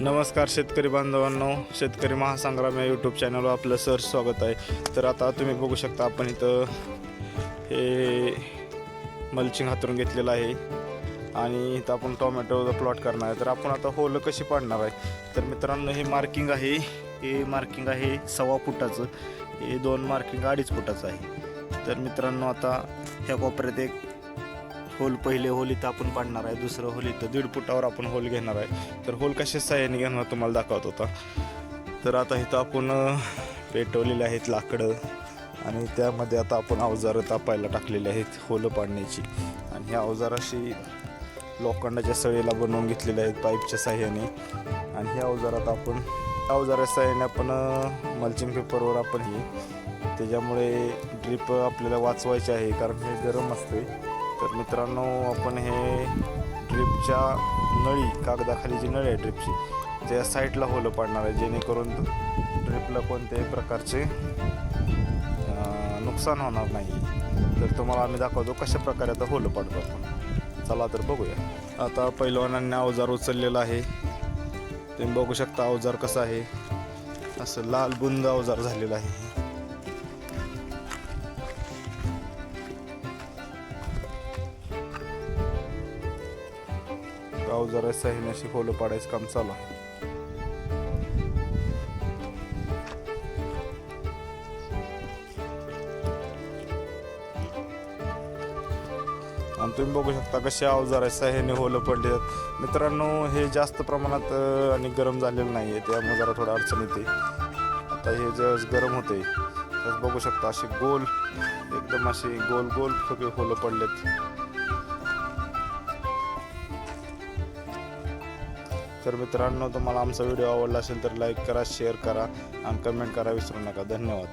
नमस्कार शेतकरी बांधवांनो शेतकरी महासंग्राम या यूट्यूब चॅनलवर आपलं सर स्वागत आहे. तर आता तुम्ही बघू शकता आपण इथं हे मल्चिंग हातरून घेतलेलं आहे. आणि इथं आपण टोमॅटोचा प्लॉट करणार आहे. तर आपण आता होलं कशी पाडणार आहे? तर मित्रांनो हे मार्किंग आहे. हे मार्किंग आहे सव्वा फुटाचं. हे दोन मार्किंग अडीच फुटाचं आहे. तर मित्रांनो आता ह्या कोपऱ्यात एक होल पहिले होल इथं आपण पाडणार आहे दुसरं होल इथं दीड फुटावर आपण होल घेणार आहे. तर होल कशा सहाय्याने घेणार तुम्हाला दाखवत होता. तर आता इथं आपण पेटवलेले आहेत लाकडं आणि त्यामध्ये आता आपण अवजारं तापायला टाकलेली आहेत होलं पाडण्याची. आणि ह्या अवजार अशी लोखंडाच्या सळीला बनवून घेतलेले आहेत पाईपच्या साह्याने आणि ह्या अवजारात आपण अवजाराच्या साह्याने आपण मल्चिंग पेपरवर आपण हे त्याच्यामुळे ड्रीप आपल्याला वाचवायचे आहे कारण हे गरम असते. तर मित्रांनो आपण हे ड्रिपच्या नळी कागदाखाली जी नळी आहे ड्रिपची त्या साईडला होलं पाडणार आहे जेणेकरून ड्रिपला कोणत्याही प्रकारचे नुकसान होणार नाही. तर तुम्हाला आम्ही दाखवतो कशा प्रकारे आता होलं पाडतो आपण. चला तर बघूया. आता पहिलवानांनी अवजार उचललेला आहे. तुम्ही बघू शकता अवजार कसा आहे. असं लाल बुंद अवजार झालेलं आहे. अवजार जरा अशी खोलं पाडायचं काम चालू आहे. आणि तुम्ही बघू शकता कसे अवजार आहे सह्याने होलं पडले आहेत. मित्रांनो हे जास्त प्रमाणात आणि गरम झालेलं नाही आहे त्यामुळे जरा थोडं अडचण येते. आता हे ज्यावेळेस गरम होते त्यावेळेस बघू शकता असे गोल एकदम असे गोल गोल सगळे होलं पडलेत. तर मित्रांनो तुम्हाला आमचा व्हिडिओ आवडला असेल तर लाईक करा शेअर करा आणि कमेंट करा. विसरू नका. धन्यवाद.